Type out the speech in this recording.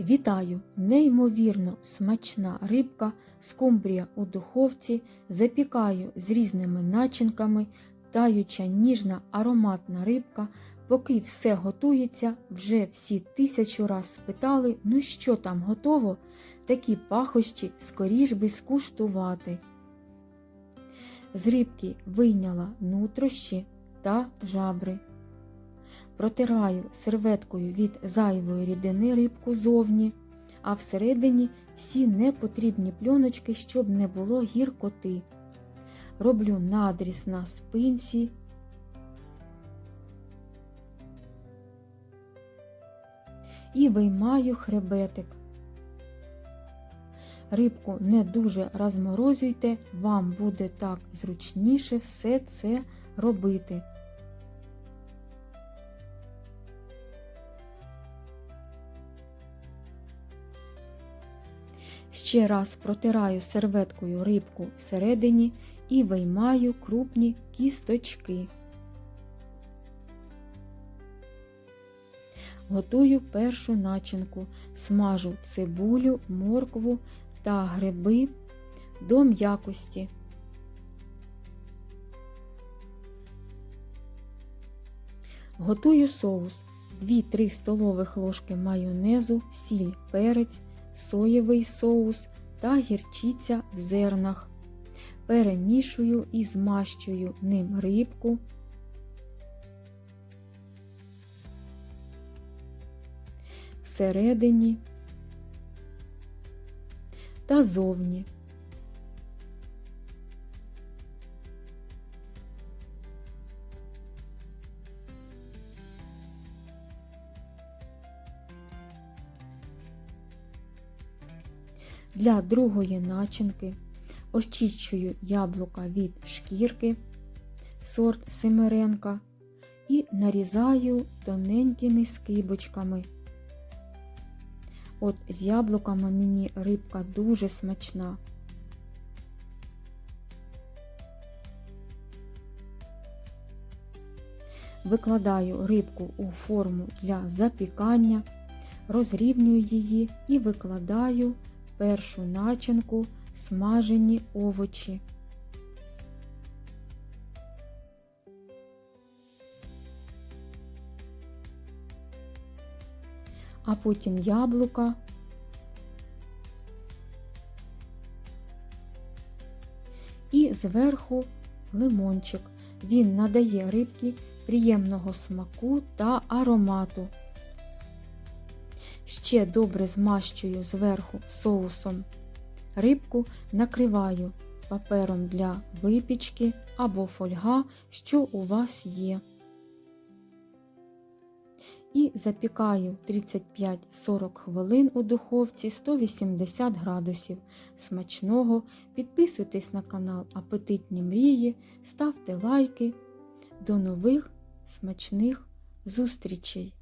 Вітаю! Неймовірно смачна рибка, скумбрія у духовці, запікаю з різними начинками, таюча ніжна ароматна рибка. Поки все готується, вже всі тисячу раз спитали, ну що там готово, такі пахощі скоріш би скуштувати. З рибки вийняла нутрощі та жабри. Протираю серветкою від зайвої рідини рибку зовні, а всередині всі непотрібні пльоночки, щоб не було гіркоти. Роблю надріз на спинці. І виймаю хребетик. Рибку не дуже розморозюйте, вам буде так зручніше все це робити. Ще раз протираю серветкою рибку всередині і виймаю крупні кісточки. Готую першу начинку, смажу цибулю, моркву та гриби до м'якості. Готую соус 2-3 столових ложки майонезу, сіль, перець, соєвий соус та гірчиця в зернах. Перемішую і змащую ним рибку. Всередині та зовні. Для другої начинки очищую яблука від шкірки, сорт Семеренка і нарізаю тоненькими скибочками. От з яблуками мені рибка дуже смачна. Викладаю рибку у форму для запікання, розрівнюю її і викладаю першу начинку смажені овочі. А потім яблука. І зверху лимончик. Він надає рибці приємного смаку та аромату. Ще добре змащую зверху соусом. Рибку накриваю папером для випічки або фольга, що у вас є. І запікаю 35-40 хвилин у духовці 180 градусів. Смачного. Підписуйтесь на канал Апетитні Мрії, ставте лайки. До нових смачних зустрічей!